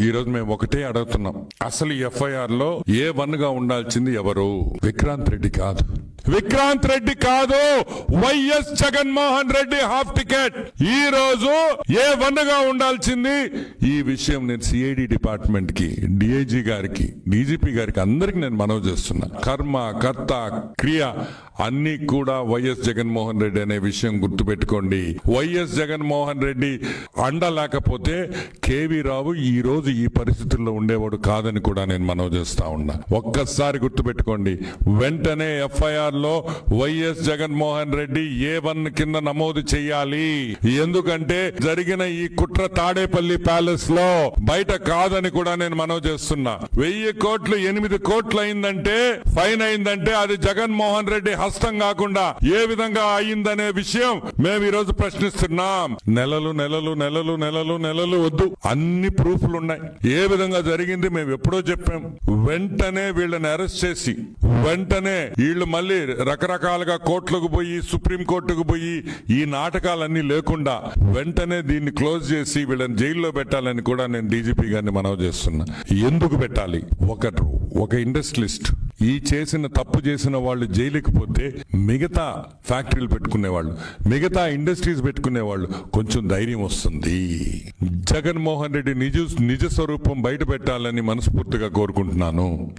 ఈ రోజు మేము ఒకటే అడుగుతున్నాం. అసలు ఎఫ్ఐఆర్లో ఏ వన్గా ఉండాల్సింది ఎవరు? విక్రాంత్ రెడ్డి కాదు. విక్రాంత్ రెడ్డి కాదు YS Jaganmohan Reddy half ticket. ఈ రోజు ఏ వన్గా ఉండాల్సింది? ఈ విషయం నేను సిఐడి డిపార్ట్మెంట్కి డిఐజీ గారికి డీజీపీ గారికి అందరికి నేను మనవి చేస్తున్నా. కర్మ కర్త క్రియ అన్ని కూడా వైఎస్ జగన్మోహన్ రెడ్డి అనే విషయం గుర్తుపెట్టుకోండి. వైఎస్ జగన్మోహన్ రెడ్డి అండ లేకపోతే కేవీ రావు ఈ రోజు ఈ పరిస్థితుల్లో ఉండేవాడు కాదని కూడా నేను మనవి చేస్తా ఉన్నా. ఒక్కసారి గుర్తుపెట్టుకోండి. వెంటనే ఎఫ్ఐఆర్ లో YS Jaganmohan Reddy A one కింద నమోదు చేయాలి. ఎందుకంటే జరిగిన ఈ కుట్ర తాడేపల్లి ప్యాలెస్లో బయట కాదని కూడా నేను మనవి చేస్తున్నా. వెయ్యి కోట్లు ఎనిమిది కోట్లు అయిందంటే ఫైన్ అయిందంటే అది జగన్మోహన్ రెడ్డి హస్తం కాకుండా ఏ విధంగా అయిందనే విషయం మేము ఈ రోజు ప్రశ్నిస్తున్నాం. నెలలు నెలలు నెలలు నెలలు నెలలు వద్దు. అన్ని ప్రూఫ్లు ఉన్నాయి. ఏ విధంగా జరిగింది మేము ఎప్పుడో చెప్పాం. వెంటనే వీళ్ళని అరెస్ట్ చేసి వెంటనే వీళ్ళు మళ్ళీ రకరకాలుగా కోర్టులకు పోయి సుప్రీంకోర్టుకు పోయి ఈ నాటకాలన్నీ లేకుండా వెంటనే దీన్ని క్లోజ్ చేసి వీళ్ళని జైల్లో పెట్టాలని కూడా నేను డీజీపీ గారిని మనవి చేస్తున్నా. ఎందుకు పెట్టాలి? ఒకరు ఒక ఇండస్ట్రియలిస్ట్ ఈ చేసిన తప్పు చేసిన వాళ్ళు జైలుకి పోతే మిగతా ఫ్యాక్టరీలు పెట్టుకునే వాళ్ళు మిగతా ఇండస్ట్రీస్ పెట్టుకునే వాళ్ళు కొంచెం ధైర్యం వస్తుంది. జగన్మోహన్ రెడ్డి నిజ నిజ స్వరూపం బయట పెట్టాలని మనస్ఫూర్తిగా కోరుకుంటున్నాను.